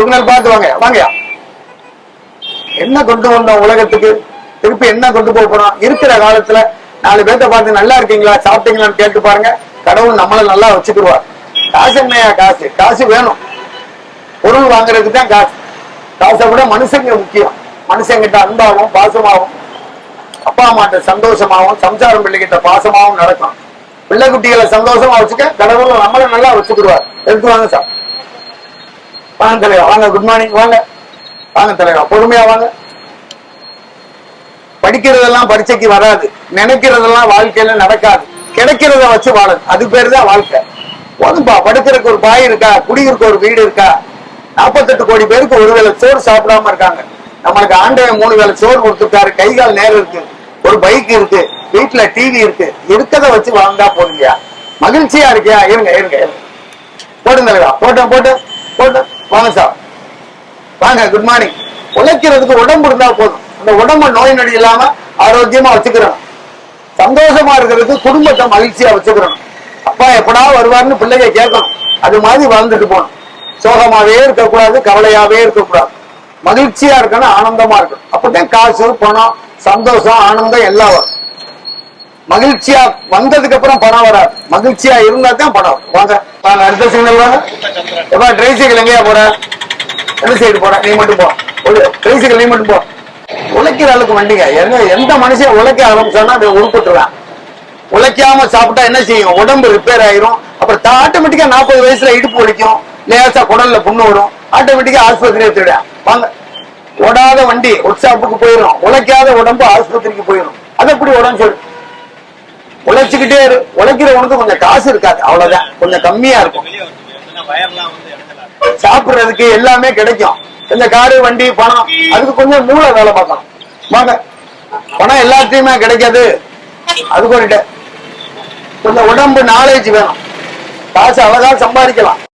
Signal பார்த்து வாங்க வாங்கயா என்ன கொண்டு வந்தோம் உலகத்துக்கு? திருப்பி என்ன கொண்டு போக போறோம்? இருக்கிற காலத்துல நாலு பேர்த்த பார்த்து நல்லா இருக்கீங்களா? சாப்பிட்டீங்களான்னு கேட்டு பாருங்க. கடவுள் நம்மள நல்லா வச்சுக்கிடுவார் காசு என்னையா காசு? காசு வேணும். பொருள் வாங்குறதுக்கு தான் காசு. காசை விட மனுஷங்க முக்கியம். மனுஷங்கிட்ட அன்பாகவும் பாசமாகவும் அப்பா அம்மாட்ட சந்தோஷமாவும் சம்சாரம் பிள்ளைகிட்ட பாசமாவும் நடக்கும் பிள்ளை குட்டிகளை சந்தோஷமா வச்சுக்க கடவுள் நம்மள நல்லா வச்சுக்கிடுவார் எடுத்துவாங்க சார். வாங்க தலைவா வாங்க குட் மார்னிங் வாங்க. வாங்க தலைவா பொறுமையா வாங்க. படிக்கிறதெல்லாம் பரீட்சைக்கு வராது. நினைக்கிறதெல்லாம் வாழ்க்கையில நடக்காது. கிடைக்கிறத வச்சு வாழும் அது பேர் தான் வாழ்க்கை. போதும்பா படுக்கிறதுக்கு ஒரு பாய் இருக்கா? குடியிருக்க ஒரு வீடு இருக்கா? நாற்பத்தெட்டு கோடி பேருக்கு ஒரு வேளை சோறு சாப்பிடாம இருக்காங்க. நம்மளுக்கு ஆண்டவன் மூணு வேளை சோறு கொடுத்துருக்காரு கை கால் நேரம் இருக்கு. ஒரு பைக் இருக்கு. வீட்டுல டிவி இருக்கு. இருக்கத வச்சு வாழ்ந்தா போதுங்கயா மகிழ்ச்சியா இருக்கியா? இருங்க இருங்க இருங்க. போடுங்க தலைவா போட்டோம் போட்டு போட்டோம். வாங்க சார். வாங்க குட் மார்னிங் உழைக்கிறதுக்கு உடம்பு இருந்தா போதும். அந்த உடம்பு நோய் நொடி இல்லாம ஆரோக்கியமா வச்சுக்கிறோம் சந்தோஷமா இருக்கிறதுக்கு குடும்பத்தை மகிழ்ச்சியா வச்சுக்கிறோம் அப்பா எப்படா வருவார்னு பிள்ளைங்க கேட்கணும். அது மாதிரி வாழ்ந்துட்டு போகணும். சோகமாவே இருக்கக்கூடாது கவலையாவே இருக்கக்கூடாது. மகிழ்ச்சியா இருக்கணும் ஆனந்தமா இருக்கணும். அப்பதான் காசு பணம் சந்தோஷம் ஆனந்தம் எல்லாம் வரும். மகிழ்ச்சியா வந்ததுக்கு அப்புறம் பணம் வராது. மகிழ்ச்சியா இருந்தா தான் படம். வரும். வாங்க வாங்க அடுத்த சிக்னல் வாங்க. எப்பா ட்ரை சைக்கிள் எங்கேயா போற? எந்த சைடு போற? நீ மட்டும் போ. ட்ரை சைக்கிள் நீ மட்டும் போ. உழைக்கிற அளவுக்கு வண்டிங்க. எந்த எந்த மனுஷன் உழைக்க ஆரம்பிச்சானா அதை உருப்பிட்டுறான் உழைக்காம சாப்பிட்டா என்ன செய்யும்? உடம்பு ரிப்பேர் ஆயிரும். அப்புறம் ஆட்டோமேட்டிக்கா நாற்பது வயசுல இடுப்பு வலிக்கும். லேசா குடல்ல புண்ணு வரும் ஆட்டோமேட்டிக்கா ஆஸ்பத்திரி எடுத்துவிட வாங்க. ஓடாத வண்டி ஒர்க் ஷாப்புக்கு போயிடும் உழைக்காத உடம்பு ஆஸ்பத்திரிக்கு போயிடும் அது எப்படி உடம்பு சொல்லு உழைச்சுக்கிட்டே இரு. உழைக்கிறவனுக்கு கொஞ்சம் காசு இருக்காது. அவ்வளவுதான். கொஞ்சம் கம்மியா இருக்கும். சாப்பிடுறதுக்கு எல்லாமே கிடைக்கும். இந்த காரு வண்டி பணம். அதுக்கு கொஞ்சம் மூளை வேலை பார்க்கணும். வாங்க. பணம் எல்லாத்தையுமே கிடைக்காது. அது கொஞ்சம் கொஞ்சம் உடம்பு நாலேஜ் வேணும். காசு அழகா சம்பாதிக்கலாம்.